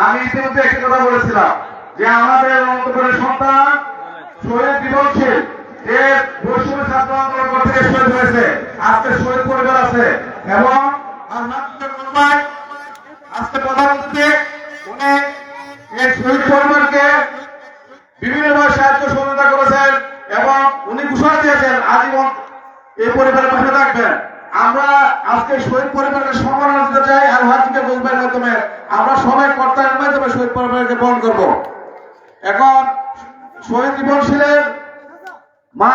আমি ইতিমধ্যে একটি কথা বলেছিলাম যে আমাদের অন্তপুরের সন্তান শহীদ দিবসে যে বৈষম্য ছাত্র আন্দোলন করতে শহীদ হয়েছে। আজকে শহীদ পরিবার আছে এবং আহ্লাদের গণমায় আজকে প্রধানমন্ত্রী উনি এই শহীদ পরিবারকে বিভিন্নভাবে সাহায্য সহযোগিতা করেছেন এবং উনি ঘোষণা দিয়েছেন, আজীবন এই পরিবারের পাশে থাকবেন। আমরা আজকে শহীদ পরিবারকে সম্মাননা দিতে চাই, আর হাজিকে বলবেন মাধ্যমে আমরা সবাই কর্তার মাধ্যমে শহীদ পরিবারকে বরণ করব। এখন শহীদ দিবসের মা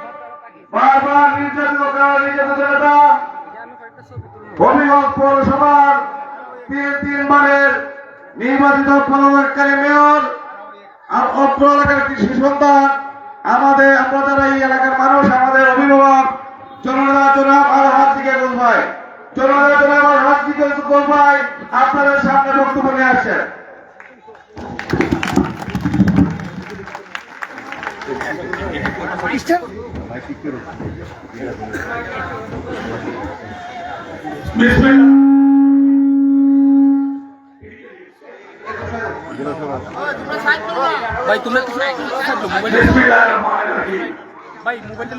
বারবার নির্যাতিত করা, নির্যাতিত নেতা। হবিগঞ্জ পৌরসভার তিন তিনবারের নির্বাচিত পদত্যাগকারী মেয়র আর অত্র এলাকার কৃষি সন্তান আমাদের যারা এই এলাকার মানুষ, আমাদের অভিভাবক জনতা জনাব আর হাত দিকে গোলভাই জনতা জনাব আর হাত দিকে গোলভাই আপনাদের সামনে বক্তব্য নিয়ে আসছেন। ভাই তুমি একটু ভাই মোবাইলটা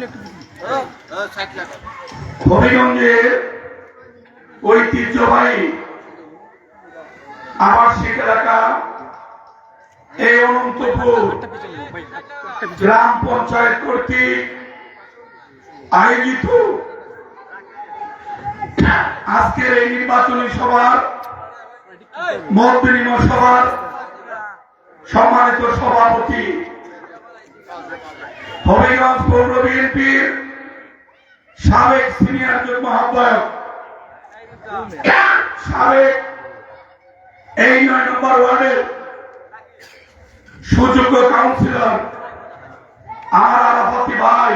ঐতিহ্যবাহী আবাসিক এলাকা এই অনন্তপুর গ্রাম পঞ্চায়েত কর্তৃক আয়োজিত আজকের এই নির্বাচনী সভার মত বিনিময় সভার সম্মানিত সভাপতি হবিগঞ্জ পৌর বিএনপির সাবেক সিনিয়র যুগ্ম আহ্বায়ক। সাবেক এই নয় নম্বর ওয়ার্ডের সুযোগ্য কাউন্সিলর আমার আরাফাতি ভাই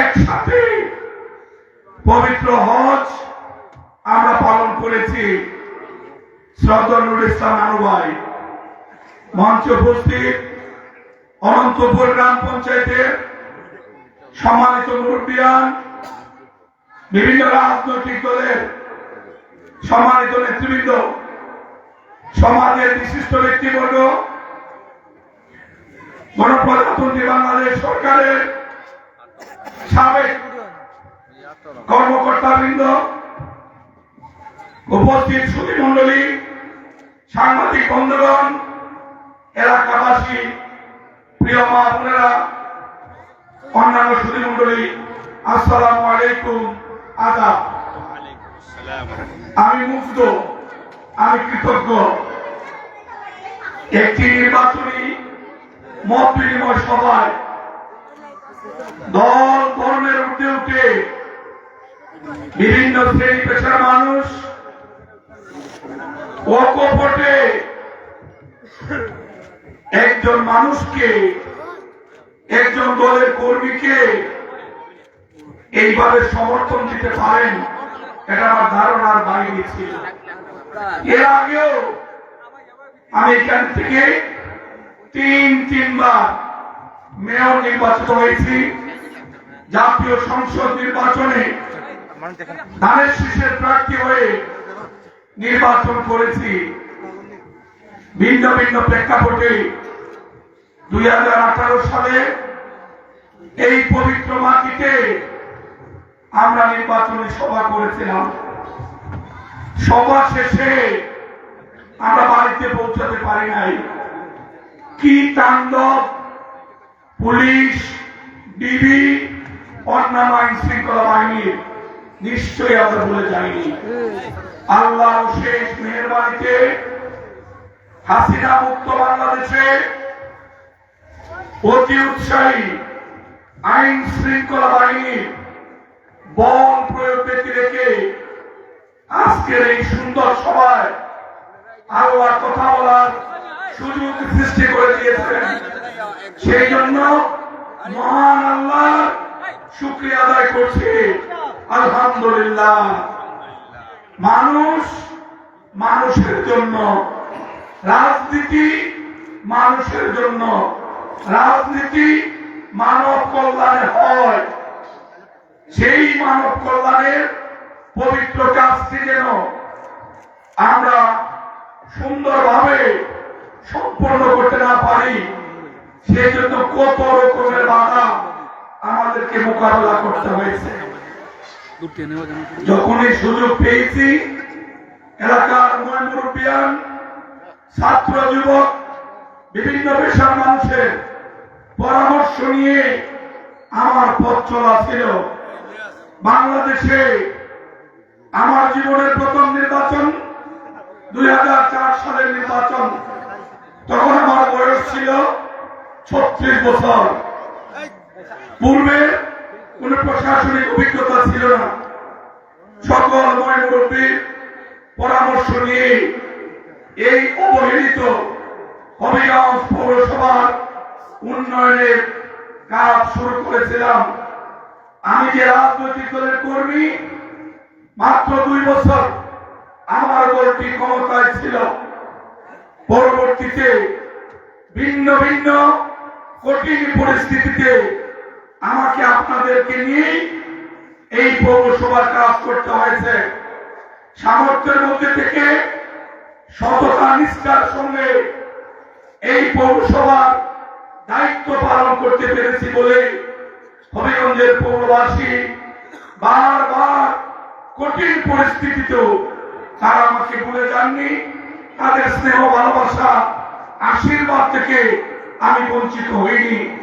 একসাথে পবিত্র হজ আমরা পালন করেছি। শ্রদ্ধা নুরুল ইসলাম নানু ভাই। মঞ্চে উপস্থিত অনন্তপুর গ্রাম পঞ্চায়েতের সম্মানিত মুরব্বিয়ান, বিভিন্ন রাজনৈতিক দলের সম্মানিত নেতৃবৃন্দ, সমাজের বিশিষ্ট ব্যক্তিবর্গ গণপ্রজাতন্ত্রী বাংলাদেশ সরকারের সাবেক কর্মকর্তাবৃন্দ, উপস্থিত সুধী মন্ডলী সাংবাদিক বন্ধুগণ, এলাকাবাসী, প্রিয় মা বোনেরা, অন্যান্য সুধী মন্ডলী আসসালামু আলাইকুম, আদাব। আমি মুগ্ধ, আমি কৃতজ্ঞ। একটি নির্বাচনী মত বিনিময় সভায় দল, ধর্মের উঠে উঠে বিভিন্ন শ্রেণি পেশার মানুষ অকপটে একজন মানুষকে, একজন দলের কর্মীকে এইভাবে সমর্থন দিতে পারেন, এটা আমার ধারণার বাইরে ছিল। এর আগেও আমি এখান থেকে তিন, তিনবার মেয়র নির্বাচিত হয়েছি। জাতীয় সংসদ নির্বাচনে ধানের শীষের প্রার্থী হয়ে নির্বাচন করেছি। ভিন্ন ভিন্ন প্রেক্ষাপটে দুই হাজার আঠারো সালে এই পবিত্র মাটিতে আমরা নির্বাচনী সভা করেছিলাম। সভা শেষে আমরা বাড়িতে পৌঁছাতে পারি নাই। কি তাণ্ডব, পুলিশ, ডিবি, অন্যান্য আইন শৃঙ্খলা বাহিনীর নিশ্চয়ই আমরা বলে যাইনি। আল্লাহ শেষ মেহরবানিতে হাসিনা মুক্ত বাংলাদেশে অতি উৎসাহী আইন শৃঙ্খলা বাহিনীর বল প্রয়োগ ব্যক্তি রেখে আজকের এই সুন্দর সভায় আল্লাহ কথা বলার সুযোগ সৃষ্টি করে দিয়েছেন সেই জন্য মহান আল্লাহ শুক্রিয়া আদায় করছি। আলহামদুলিল্লাহ। মানুষ মানুষের জন্য, রাজনীতি মানুষের জন্য, রাজনীতি মানব কল্যাণে হয়। সেই মানব কল্যাণের পবিত্র কাজটি যেন আমরা সুন্দরভাবে সম্পন্ন করতে না পারি। সেই জন্য কত রকমের বাধা আমাদেরকে মোকাবেলা করতে হয়েছে। যখনই সুযোগ পেয়েছি, এলাকার ময় ছাত্র যুবক, বিভিন্ন পেশার মানুষের পরামর্শ নিয়ে আমার পথ চলা ছিল। বাংলাদেশে আমার জীবনের প্রথম নির্বাচন দুই হাজার চার সালের নির্বাচন। তখন আমার বয়স ছিল ছত্রিশ বছর, পূর্বে কোন প্রশাসনিক অভিজ্ঞতা ছিল না। সকল ময় মুরব্বীর পরামর্শ নিয়ে এই অবহেলিত হবিগঞ্জ পৌরসভার উন্নয়নের কাজ শুরু করেছিলাম। আমি যে রাজনৈতিক দলের কর্মী, মাত্র দুই বছর আমার দলটি ক্ষমতায় ছিল। পরবর্তীতে ভিন্ন ভিন্ন কঠিন পরিস্থিতিতে আমাকে আপনাদেরকে নিয়ে এই পৌরসভার কাজ করতে হয়েছে। সামর্থ্যের মধ্যে থেকে সততা, নিষ্ঠার সঙ্গে এই পৌরসভার দায়িত্ব পালন করতে পেরেছি বলে হবিগঞ্জের পৌরবাসী বারবার কঠিন পরিস্থিতিতেও তারা আমাকে ভুলে যাননি। তাদের স্নেহ ভালোবাসা আশীর্বাদ থেকে আমি বঞ্চিত হইনি।